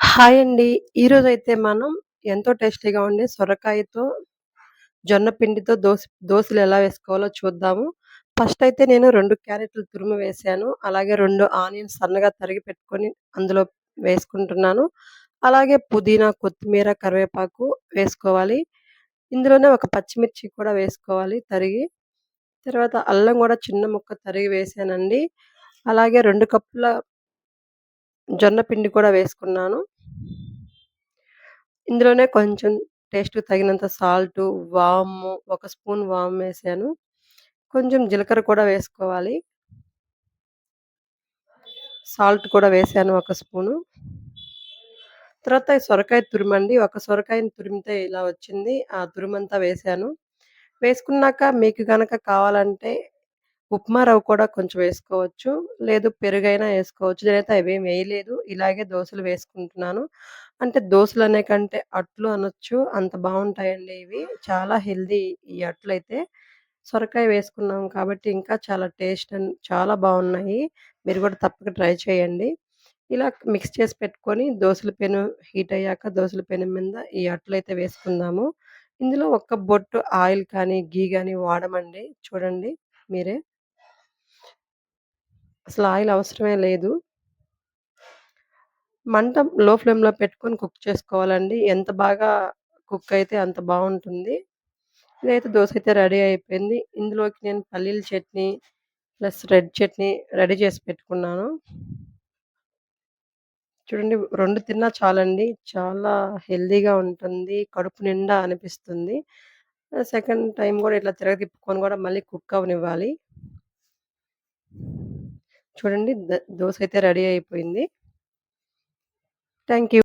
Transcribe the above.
Hi అండి. ఈరోజైతే మనం ఎంతో టేస్టీగా ఉండే సొరకాయతో, జొన్న పిండితో దోసలు ఎలా వేసుకోవాలో చూద్దాము. ఫస్ట్ అయితే నేను రెండు క్యారెట్లు తురుము వేసాను అలాగే రెండు ఆనియన్స్ సన్నగా తరిగి పెట్టుకొని అందులో వేసుకుంటున్నాను. అలాగే పుదీనా, కొత్తిమీర, కరివేపాకు వేసుకోవాలి. ఇందులోనే ఒక పచ్చిమిర్చి కూడా వేసుకోవాలి తరిగి. తర్వాత అల్లం కూడా చిన్న ముక్క తరిగి వేసానండి అలాగే రెండు కప్పుల జొన్న పిండి కూడా వేసుకున్నాను. ఇందులోనే కొంచెం టేస్ట్‌కి తగినంత సాల్టు, వాము, ఒక స్పూన్ వామేశాను. కొంచెం జీలకర్ర కూడా వేసుకోవాలి. సాల్ట్ కూడా వేసాను ఒక స్పూను. తర్వాత సొరకాయ తురిమండి ఒక సొరకాయని తురిమితే ఇలా వచ్చింది. ఆ తురుమంతా వేసాను వేసుకున్నాక మీకు కనుక కావాలంటే ఉప్మా రవ్వ కూడా కొంచెం వేసుకోవచ్చు. లేదు పెరుగైనా వేసుకోవచ్చు నేనైతే అవేం వేయలేదు. ఇలాగే దోశలు వేసుకుంటున్నాను. అంటే దోశలు అనే కంటే అట్లు అనొచ్చు. అంత బాగుంటాయండి ఇవి. చాలా హెల్తీ ఈ అట్లయితే. సొరకాయ వేసుకున్నాం కాబట్టి ఇంకా చాలా టేస్ట్ అండ్ చాలా బాగున్నాయి మీరు కూడా తప్పక ట్రై చేయండి. ఇలా మిక్స్ చేసి పెట్టుకొని దోశల పెను హీట్ అయ్యాక దోసల పెను మీద ఈ అట్లయితే వేసుకుందాము. ఇందులో ఒక్క బొట్టు ఆయిల్ కానీ, ఘీ కానీ వాడమండి. చూడండి మీరే. అసలు ఆయిల్ అవసరమే లేదు. మంట లో ఫ్లేమ్‌లో పెట్టుకొని కుక్ చేసుకోవాలండి. ఎంత బాగా కుక్ అయితే అంత బాగుంటుంది ఇదైతే దోశ అయితే రెడీ అయిపోయింది. ఇందులోకి నేను పల్లీల chutney plus red chutney ready చేసి పెట్టుకున్నాను. చూడండి రెండు తిన్నా చాలండి. చాలా హెల్దీగా ఉంటుంది. కడుపు నిండా అనిపిస్తుంది. సెకండ్ టైం కూడా ఇట్లా తిరగ తిప్పుకొని కూడా మళ్ళీ కుక్ అవనివ్వాలి చూడండి దోశ అయితే రెడీ అయిపోయింది. Thank you.